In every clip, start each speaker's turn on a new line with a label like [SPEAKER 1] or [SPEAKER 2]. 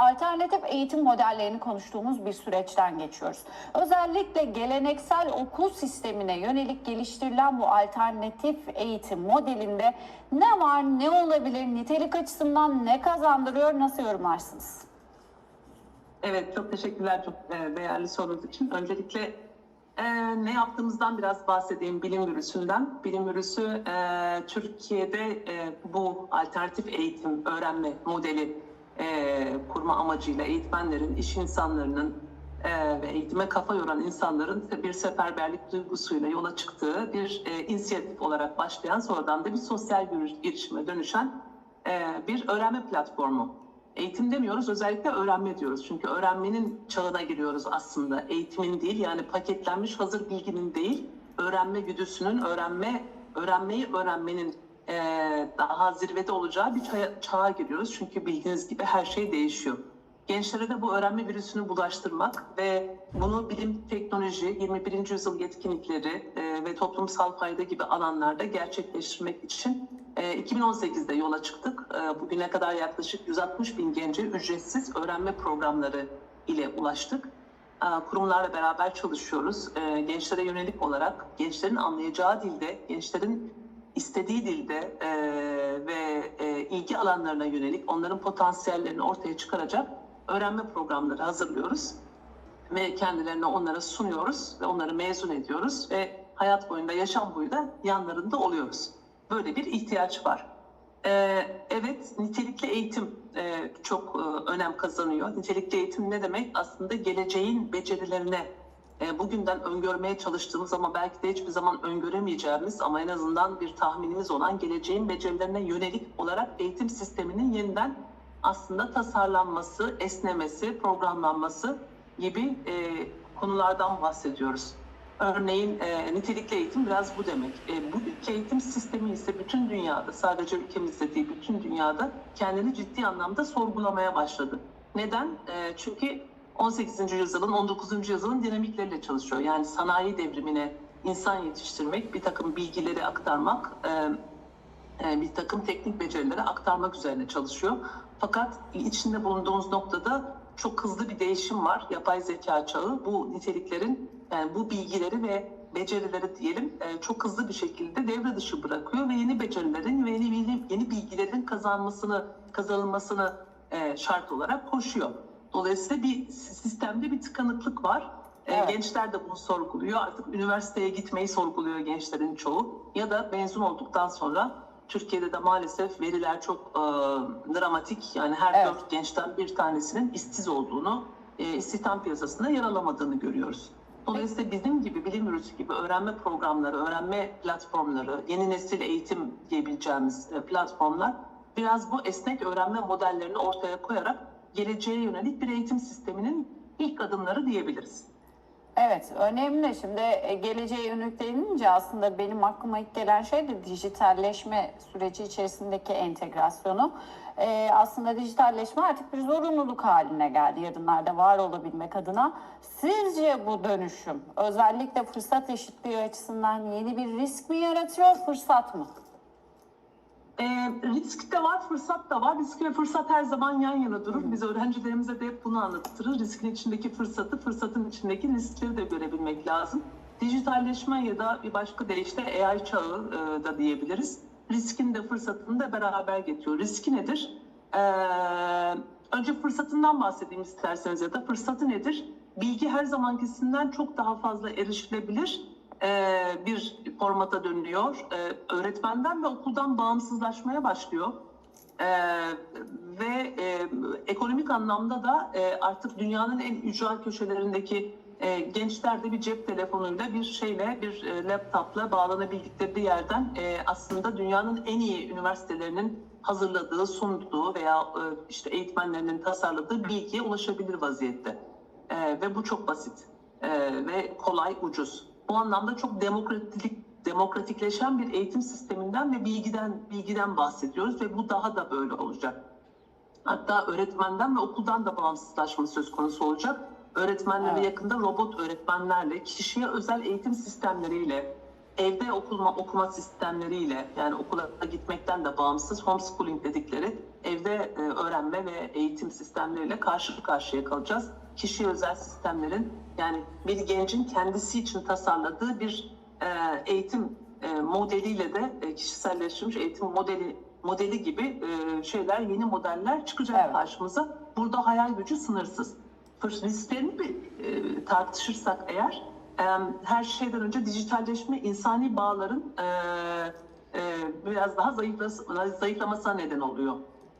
[SPEAKER 1] alternatif eğitim modellerini konuştuğumuz bir süreçten geçiyoruz. Özellikle geleneksel okul sistemine yönelik geliştirilen bu alternatif eğitim modelinde ne var, ne olabilir, nitelik açısından ne kazandırıyor, nasıl yorumlarsınız?
[SPEAKER 2] Evet, çok teşekkürler çok e, değerli sorunuz için. Öncelikle e, ne yaptığımızdan biraz bahsedeyim bilim virüsünden. Bilim virüsü e, Türkiye'de e, bu alternatif eğitim öğrenme modeli e, kurma amacıyla eğitmenlerin, iş insanlarının e, ve eğitime kafa yoran insanların bir seferberlik duygusuyla yola çıktığı bir e, inisiyatif olarak başlayan sonradan da bir sosyal giriş- girişime dönüşen e, bir öğrenme platformu. Eğitim demiyoruz, özellikle öğrenme diyoruz. Çünkü öğrenmenin çağına giriyoruz aslında. Eğitimin değil, yani paketlenmiş hazır bilginin değil, öğrenme güdüsünün, öğrenme, öğrenmeyi öğrenmenin eee, daha zirvede olacağı bir çağa giriyoruz. Çünkü bildiğiniz gibi her şey değişiyor. Gençlere de bu öğrenme virüsünü bulaştırmak ve bunu bilim, teknoloji, 21. yüzyıl yetkinlikleri e, ve toplumsal fayda gibi alanlarda gerçekleştirmek için e, 2018'de yola çıktık. E, bugüne kadar yaklaşık 160 bin gence ücretsiz öğrenme programları ile ulaştık. E, kurumlarla beraber çalışıyoruz. E, gençlere yönelik olarak gençlerin anlayacağı dilde, gençlerin istediği dilde e, ve e, ilgi alanlarına yönelik onların potansiyellerini ortaya çıkaracak öğrenme programları hazırlıyoruz ve kendilerine onlara sunuyoruz ve onları mezun ediyoruz ve hayat boyunca yaşam boyu da yanlarında oluyoruz. Böyle bir ihtiyaç var. Ee, evet, nitelikli eğitim e, çok e, önem kazanıyor. Nitelikli eğitim ne demek? Aslında geleceğin becerilerine e, bugünden öngörmeye çalıştığımız ama belki de hiçbir zaman öngöremeyeceğimiz ama en azından bir tahminimiz olan geleceğin becerilerine yönelik olarak eğitim sisteminin yeniden aslında tasarlanması, esnemesi, programlanması gibi e, konulardan bahsediyoruz. Örneğin e, nitelikli eğitim biraz bu demek. E, bu ülke eğitim sistemi ise bütün dünyada, sadece ülkemizde değil, bütün dünyada kendini ciddi anlamda sorgulamaya başladı. Neden? E, çünkü 18. yüzyılın, 19. yüzyılın dinamikleriyle çalışıyor. Yani sanayi devrimine insan yetiştirmek, bir takım bilgileri aktarmak, e, e, bir takım teknik becerileri aktarmak üzerine çalışıyor. Fakat içinde bulunduğumuz noktada çok hızlı bir değişim var. Yapay zeka çağı bu niteliklerin, yani bu bilgileri ve becerileri diyelim e, çok hızlı bir şekilde devre dışı bırakıyor ve yeni becerilerin ve yeni bilim, yeni bilgilerin kazanmasını, kazanılmasını şart olarak koşuyor. Dolayısıyla bir sistemde bir tıkanıklık var. E,
[SPEAKER 1] Evet.
[SPEAKER 2] Gençler de bunu sorguluyor. Artık üniversiteye gitmeyi sorguluyor gençlerin çoğu. Ya da mezun olduktan sonra Türkiye'de de maalesef veriler çok e, dramatik. Yani her
[SPEAKER 1] Evet.
[SPEAKER 2] dört gençten bir tanesinin işsiz olduğunu, e, istihdam piyasasında yer alamadığını görüyoruz. Dolayısıyla bizim gibi bilim yürütü gibi öğrenme programları, öğrenme platformları, yeni nesil eğitim diyebileceğimiz e, platformlar biraz bu esnek öğrenme modellerini ortaya koyarak geleceğe yönelik bir eğitim sisteminin ilk adımları diyebiliriz.
[SPEAKER 1] Evet, önemli. Şimdi e, geleceğe yönelik denince aslında benim aklıma ilk gelen şey de dijitalleşme süreci içerisindeki entegrasyonu. Ee, aslında dijitalleşme artık bir zorunluluk haline geldi yarınlarda var olabilmek adına. Sizce bu dönüşüm özellikle fırsat eşitliği açısından yeni bir risk mi yaratıyor, fırsat mı?
[SPEAKER 2] E, risk de var, fırsat da var. Risk ve fırsat her zaman yan yana durur. Biz öğrencilerimize de hep bunu anlatırız. Riskin içindeki fırsatı, fırsatın içindeki riskleri de görebilmek lazım. Dijitalleşme ya da bir başka deyişle AI çağı e, da diyebiliriz. Riskin de fırsatını da beraber getiriyor. Riski nedir? Ee, önce fırsatından bahsedeyim isterseniz ya da fırsatı nedir? Bilgi her zamankisinden çok daha fazla erişilebilir e, bir formata dönüyor. E, öğretmenden ve okuldan bağımsızlaşmaya başlıyor. E, ve e, ekonomik anlamda da e, artık dünyanın en ücra köşelerindeki e, gençler bir cep telefonuyla bir şeyle bir e, laptopla bağlanabildikleri yerden e, aslında dünyanın en iyi üniversitelerinin hazırladığı, sunduğu veya e, işte eğitmenlerinin tasarladığı bilgiye ulaşabilir vaziyette. E, ve bu çok basit e, ve kolay, ucuz. Bu anlamda çok demokratik, demokratikleşen bir eğitim sisteminden ve bilgiden bilgiden bahsediyoruz ve bu daha da böyle olacak. Hatta öğretmenden ve okuldan da bağımsızlaşma söz konusu olacak. Öğretmenleri
[SPEAKER 1] Evet.
[SPEAKER 2] yakında robot öğretmenlerle, kişiye özel eğitim sistemleriyle, evde okuma, okuma sistemleriyle yani okula gitmekten de bağımsız homeschooling dedikleri evde e, öğrenme ve eğitim sistemleriyle karşı karşıya kalacağız. Kişiye özel sistemlerin yani bir gencin kendisi için tasarladığı bir e, eğitim e, modeliyle de e, kişiselleştirilmiş eğitim modeli modeli gibi e, şeyler yeni modeller çıkacak
[SPEAKER 1] Evet.
[SPEAKER 2] karşımıza. Burada hayal gücü sınırsız. Risklerini bir e, tartışırsak eğer e, her şeyden önce dijitalleşme insani bağların e, e, biraz daha zayıflamasına neden oluyor.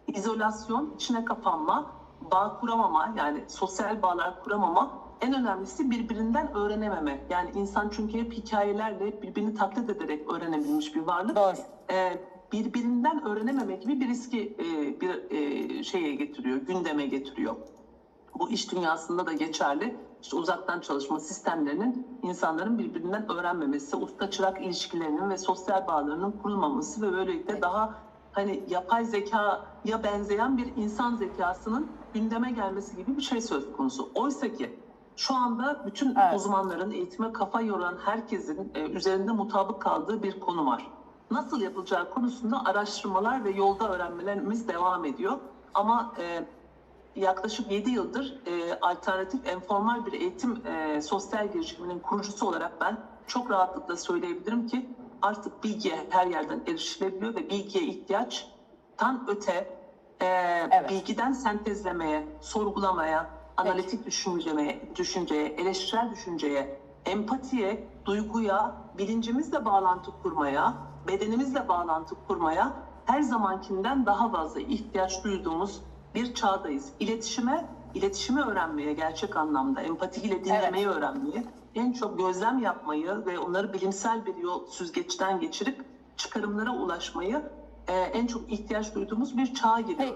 [SPEAKER 2] İzolasyon, içine kapanma, bağ kuramama yani sosyal bağlar kuramama en önemlisi birbirinden öğrenememe. Yani insan çünkü hep hikayelerle birbirini taklit ederek öğrenebilmiş bir varlık
[SPEAKER 1] Doğru.
[SPEAKER 2] e, birbirinden öğrenememe gibi bir riski e, bir e, şeye getiriyor, gündeme getiriyor. Bu iş dünyasında da geçerli. İşte uzaktan çalışma sistemlerinin insanların birbirinden öğrenmemesi, usta çırak ilişkilerinin ve sosyal bağlarının kurulmaması ve böylelikle daha hani yapay zekaya benzeyen bir insan zekasının gündeme gelmesi gibi bir şey söz konusu. Oysa ki şu anda bütün
[SPEAKER 1] Evet.
[SPEAKER 2] uzmanların, eğitime kafa yoran herkesin e, üzerinde mutabık kaldığı bir konu var. Nasıl yapılacağı konusunda araştırmalar ve yolda öğrenmelerimiz devam ediyor. Ama e, yaklaşık 7 yıldır e, alternatif enformal bir eğitim e, sosyal girişiminin kurucusu olarak ben çok rahatlıkla söyleyebilirim ki artık bilgiye her yerden erişilebiliyor ve bilgiye ihtiyaçtan öte e,
[SPEAKER 1] Evet.
[SPEAKER 2] bilgiden sentezlemeye, sorgulamaya, analitik düşünceye, düşünceye, eleştirel düşünceye, empatiye, duyguya, bilincimizle bağlantı kurmaya, bedenimizle bağlantı kurmaya her zamankinden daha fazla ihtiyaç duyduğumuz bir çağdayız. İletişime, iletişimi öğrenmeye gerçek anlamda, empatiyle dinlemeyi öğrenmeyi, en çok gözlem yapmayı ve onları bilimsel bir yol süzgeçten geçirip çıkarımlara ulaşmayı e, en çok ihtiyaç duyduğumuz bir çağa giriyoruz.
[SPEAKER 1] Peki.